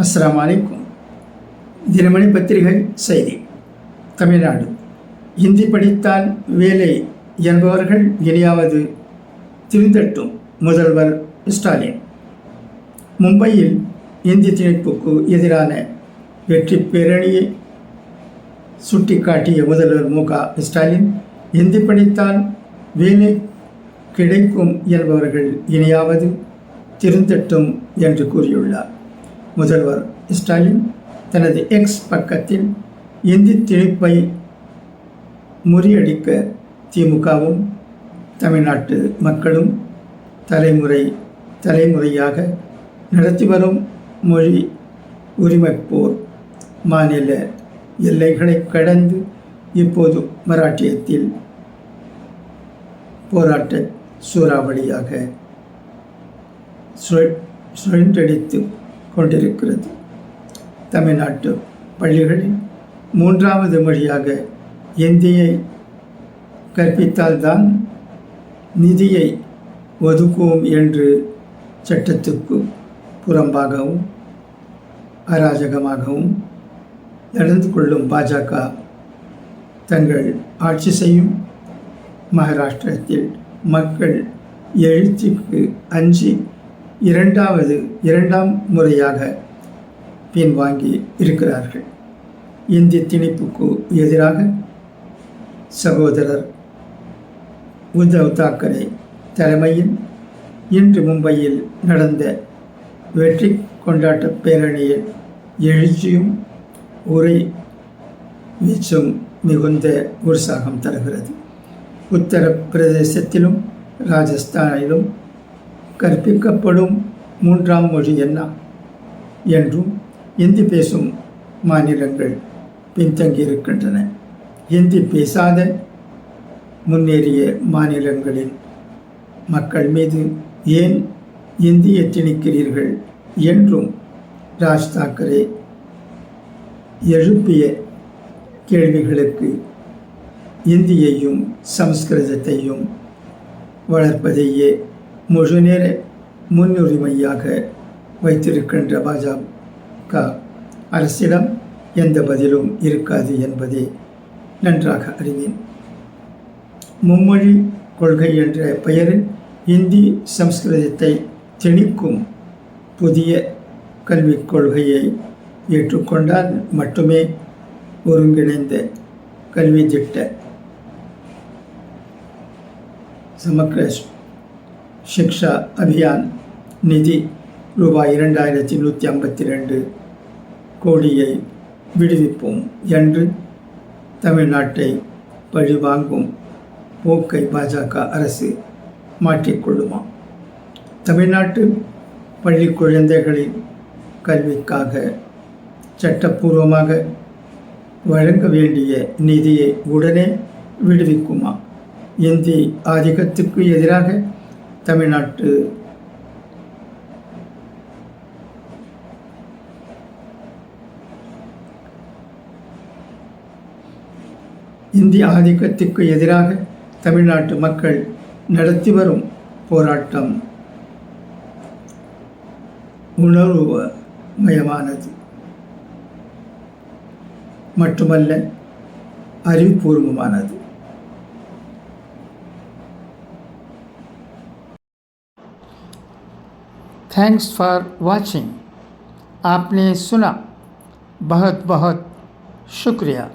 அஸ்லாம் வலைக்கும் தினமணி பத்திரிகை செய்தி. தமிழ்நாடு. இந்தி படித்தால் வேலை என்பவர்கள் இனியாவது திருந்தட்டும் முதல்வர் ஸ்டாலின். மும்பையில் இந்தி திணிப்புக்கு எதிரான வெற்றி பேரணியை சுட்டிக்காட்டிய முதல்வர் மு க ஸ்டாலின் இந்தி படித்தால் வேலை கிடைக்கும் என்பவர்கள் இனியாவது திருந்தட்டும் என்று கூறியுள்ளார். முதல்வர் ஸ்டாலின் தனது எக்ஸ் பக்கத்தில் இந்தி திணிப்பை முறியடிக்க திமுகவும் தமிழ்நாட்டு மக்களும் தலைமுறை தலைமுறையாக நடத்தி வரும் மொழி உரிமைப்போர் மாநில எல்லைகளை கடந்து இப்போது மராட்டியத்தில் போராட்ட சூறாவளியாக சுழ சுழன்றடித்து கொண்டிருக்கிறது. தமிழ்நாட்டு பள்ளிகளில் மூன்றாவது மொழியாக இந்தியை கற்பித்தால்தான் நிதியை ஒதுக்குவோம் என்று சட்டத்துக்கு புறம்பாகவும் அராஜகமாகவும் நடந்து கொள்ளும் பாஜக தங்கள் ஆட்சி செய்யும் மகாராஷ்டிரத்தில் மக்கள் எழுச்சிக்கு அஞ்சி இரண்டாவது இரண்டாம் முறையாக பின்வாங்கி இருக்கிறார்கள். இந்தி திணிப்புக்கு எதிராக சகோதரர் உத்தவ் தாக்கரே தலைமையில் இன்று மும்பையில் நடந்த வெற்றி கொண்டாட்ட பேரணியில் எழுச்சியும் உரை வீச்சும் மிகுந்த உற்சாகம் தருகிறது. உத்தரப்பிரதேசத்திலும் ராஜஸ்தானிலும் கற்பிக்கப்படும் மூன்றாம் மொழி என்ன? என்றும் இந்தி பேசும் மாநிலங்கள் பின்தங்கியிருக்கின்றன. இந்தி பேசாத முன்னேறிய மாநிலங்களில் மக்கள் மீது ஏன் இந்தியை திணிக்கிறீர்கள் என்றும் ராஜ் தாக்கரே எழுப்பிய கேள்விகளுக்கு இந்தியையும் சமஸ்கிருதத்தையும் வளர்ப்பதையே முழுநேர முன்னுரிமையாக வைத்திருக்கின்ற பாஜக அரசிடம் எந்த பதிலும் இருக்காது என்பதை நன்றாக அறிவேன். மும்மொழி கொள்கை என்ற பெயரில் இந்தி சம்ஸ்கிருதத்தை திணிக்கும் புதிய கல்விக் கொள்கையை ஏற்றுக்கொண்டால் மட்டுமே ஒருங்கிணைந்த கல்வி திட்ட சமக்கிர சிக்ஷா அபியான் நிதி ரூபாய் இரண்டாயிரத்தி நூற்றி ஐம்பத்தி ரெண்டு கோடியை விடுவிப்போம் என்று தமிழ்நாட்டை பழிவாங்கும் போக்கை பாஜக அரசு மாற்றிக்கொள்ளுமா? தமிழ்நாட்டு பள்ளி குழந்தைகளின் கல்விக்காக சட்டப்பூர்வமாக வழங்க வேண்டிய நிதியை உடனே விடுவிக்குமா? இந்தி ஆதிக்கத்துக்கு எதிராக தமிழ்நாட்டு இந்திய ஆதிக்கத்திற்கு எதிராக தமிழ்நாட்டு மக்கள் நடத்தி வரும் போராட்டம் உணர்வு மயமானது மட்டுமல்ல அறிவுபூர்வமானது. थैंक्स फॉर वाचिंग आपने सुना। बहुत बहुत शुक्रिया।